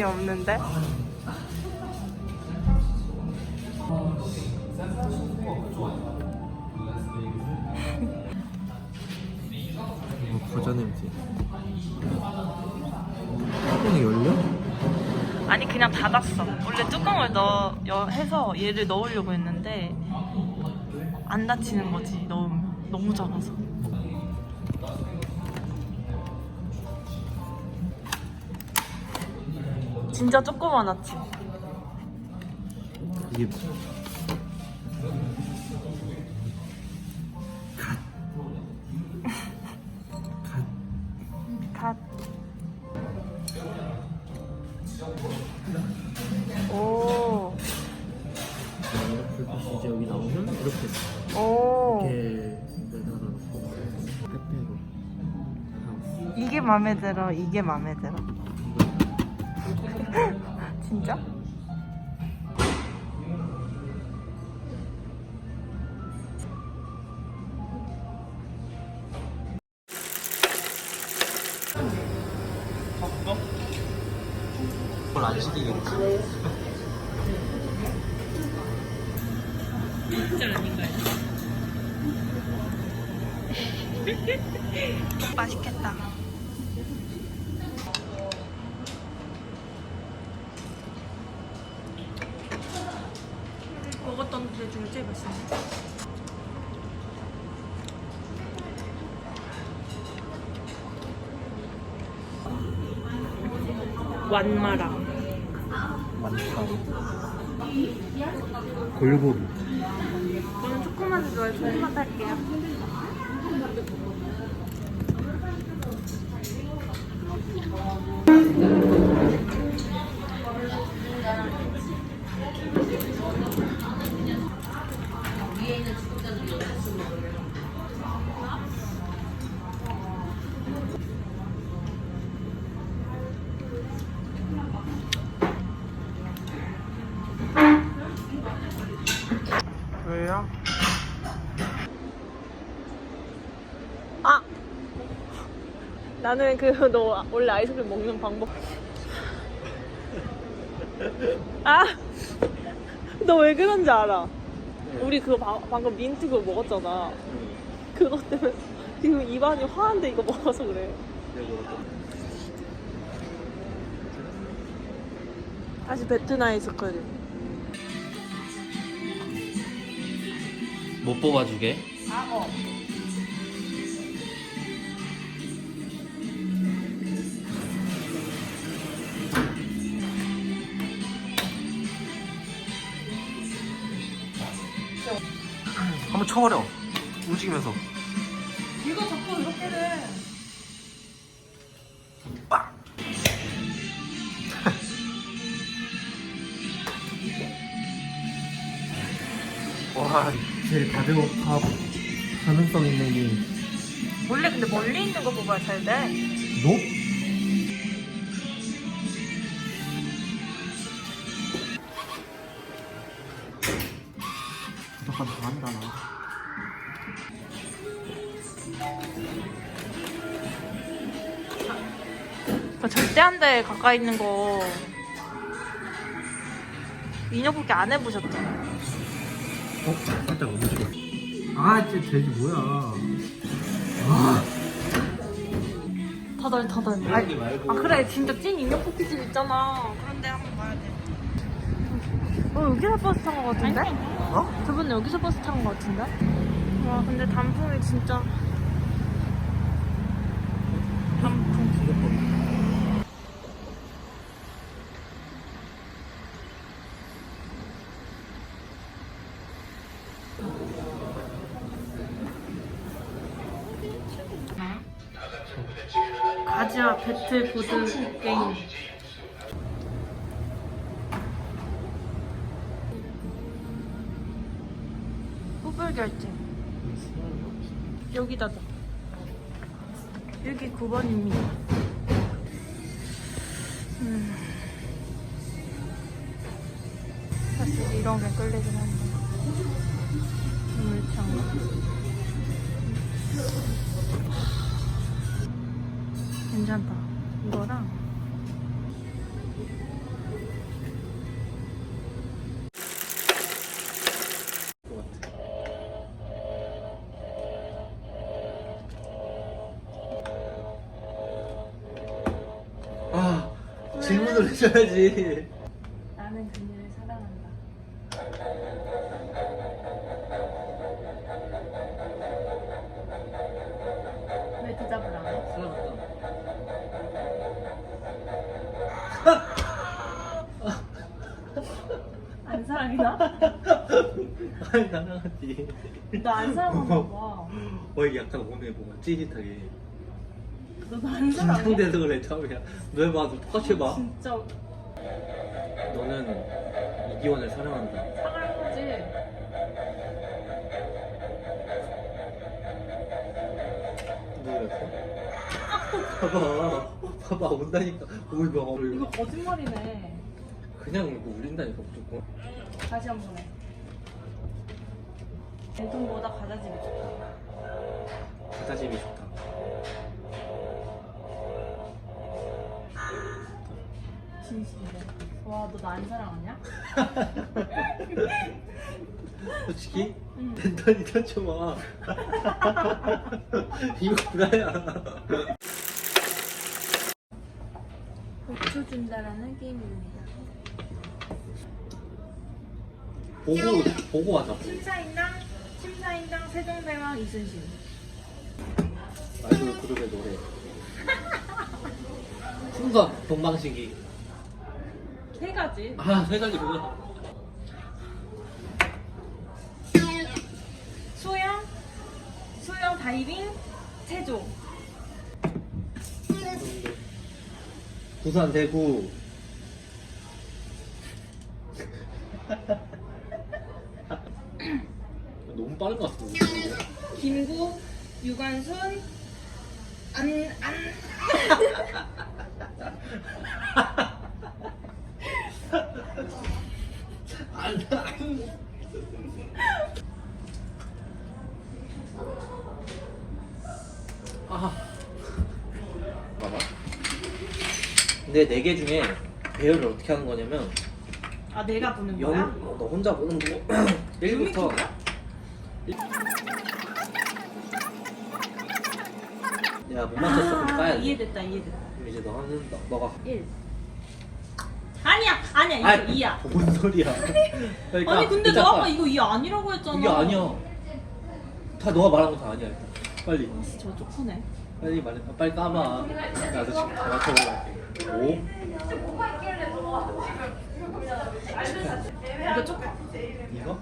영혼이 없는데? 과자 냄새. 뚜껑이 열려? 아니 그냥 닫았어. 원래 뚜껑을 넣어 여- 해서 얘를 넣으려고 했는데 안 닫히는 거지 넣으면 너무 작아서. 진짜 조그만하지. 이게 갓. 오. 불빛이 이제 여기 나오면 이렇게 오. 이렇게 매달아놓고 빼빼로 하우스. 이게 마음에 들어. 이게 마음에 들어. 진짜? 그걸 안 시키겠지? 맛있겠다. 완마랑 많다. 골고루. 저는 초코맛을 좋아해 초코맛 할게요. 왜요? 아! 나는 그 너 원래 아이스크림 먹는 방법. 아! 너 왜 그런지 알아? 우리 그거 바- 방금 민트 그거 먹었잖아. 그것 때문에 지금 입안이 화한데 이거 먹어서 그래. 다시 베트남 아이스크림. 못 뽑아주게. 악어. 한번 쳐버려. 움직이면서. 이거 자꾸 이렇게 돼. 빡! 와, 제일 가벼워 가능성 있는 게 원래 근데 멀리 있는 거 뽑아야 잘 돼. 너? 약간 잘한다 나. 그 절대 안돼 가까이 있는 거 인형 뽑기 안 해보셨죠? 어? 살짝 움직여. 아, 진짜 돼지 뭐야? 아, 터덜 터덜 그러지 말고. 아 그래 진짜 찐 인형 뽑기집 있잖아 그런데 한번 가야 돼 어, 여기서 버스 탄 거 같은데? 어? 저번에 여기서 버스 탄 거 같은데? 와 근데 단풍이 진짜 단풍 가지와 배틀 보드 게임. 후불 결제. 여기다 둬. 여기 9번입니다. 음. 사실 이런 게 끌리긴 한데. 물창 괜찮다. 이거랑. 아 질문을 해줘야지. 안 사랑이나? 아니 사랑하지. 나 안 사랑하나 봐. 어 약간 오늘 뭔가 찌릿하게 너나안 사랑해? 긴장돼서 그래 처음이야. 너 해봐, 너 똑같이 해봐. 진짜 너는 이기원을 사랑한다. 사랑한 거지? 누구였어? 봐봐, 봐봐 온다니까. 오이 봐, 이거 봐. 거짓말이네. 그냥 이거 울린다니까 무조건. 다시 한 번 해. 랜턴보다 과자집이 좋다. 가자집이 좋다. 진심이래. 와, 너 나 안 사랑하냐? 솔직히 응. 랜턴이 펼쳐봐. 이거 구라야. 고추 준다라는 게임입니다. 보고 보고 하자. 심사인당, 심사인당 세종대왕 이순신. 아이돌 그룹의 노래. 풍선 동방신기. 세 가지. 아, 세 가지 그거. 수영, 수영 다이빙, 체조. 부산 대구. 너무 빠른 것 같은데. 김구, 유관순, 안, 안. 아. 봐봐. 근데 네 개 중에 배열을 어떻게 하는 거냐면 아, 내가 보는 연, 거야? 어, 너 혼자 보는 거 1부터 야, 못 맞췄어. 그럼 까야 돼. 이해됐다, 이해됐다. 그럼 이제 너 하는, 너, 너가. 1. 아니야, 아니야, 이거 아이, 2야. 뭔 소리야. 그러니까 아니, 근데 너 아까 이거 2 아니라고 했잖아. 이게 아니야. 다 너가 말한 거 다 아니야. 일단. 빨리. 아씨, 저 쪽하네. 빨리 말해. 아, 빨리 까봐. 나도 지금 다 맞춰보고 할게. 5. 이거 쪽 이거?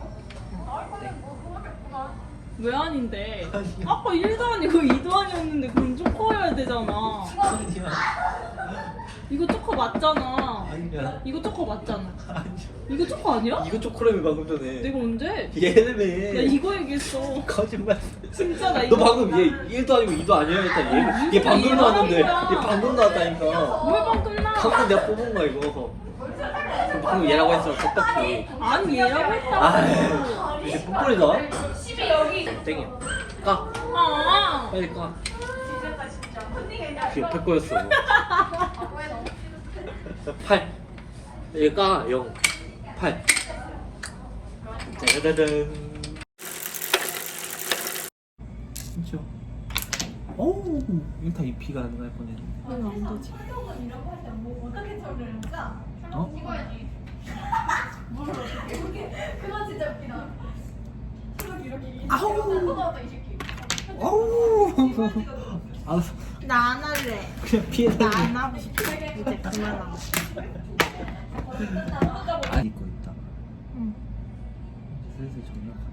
왜 아닌데? 아니야. 아까 1도 아니고 2도 아니었는데 그럼 쪼커여야 되잖아. 아니야. 이거 쪼커 맞잖아. 아니야. 이거 쪼커 맞잖아. 아니야. 이거 쪼커 아니야? 이거 초코라며 방금 전에. 내가 언제? 얘네매. 나 이거 얘기했어. 거짓말. 진짜 나너 이거. 방금 얘 1도 아니고 2도 아니야 했다. 얘, 얘 진짜 방금 이거 나왔는데. 얘 하는 거야. 방금 나왔다니까. 뭘 방금 나? 방금 내가 뽑은 거야 이거. 방금 얘라고 했어 똑같이. 아니 얘라고 했다고. 아, 이제 뿔뿔이다. 땡이야. 까. 아. 빨리 까. 그 옆에 거였어. 8. 얘 까. 0. 8. 짜자자잔. 진짜. 오, 이거 다 EP가 가능할 뻔했네. 이거 안 되지. 어? 아우. 알았어. 나안 할래. 그냥 피해 나 안 하고 싶어. 이제 그만하고. 안 입고 있다. 응. 슬슬 전역하자.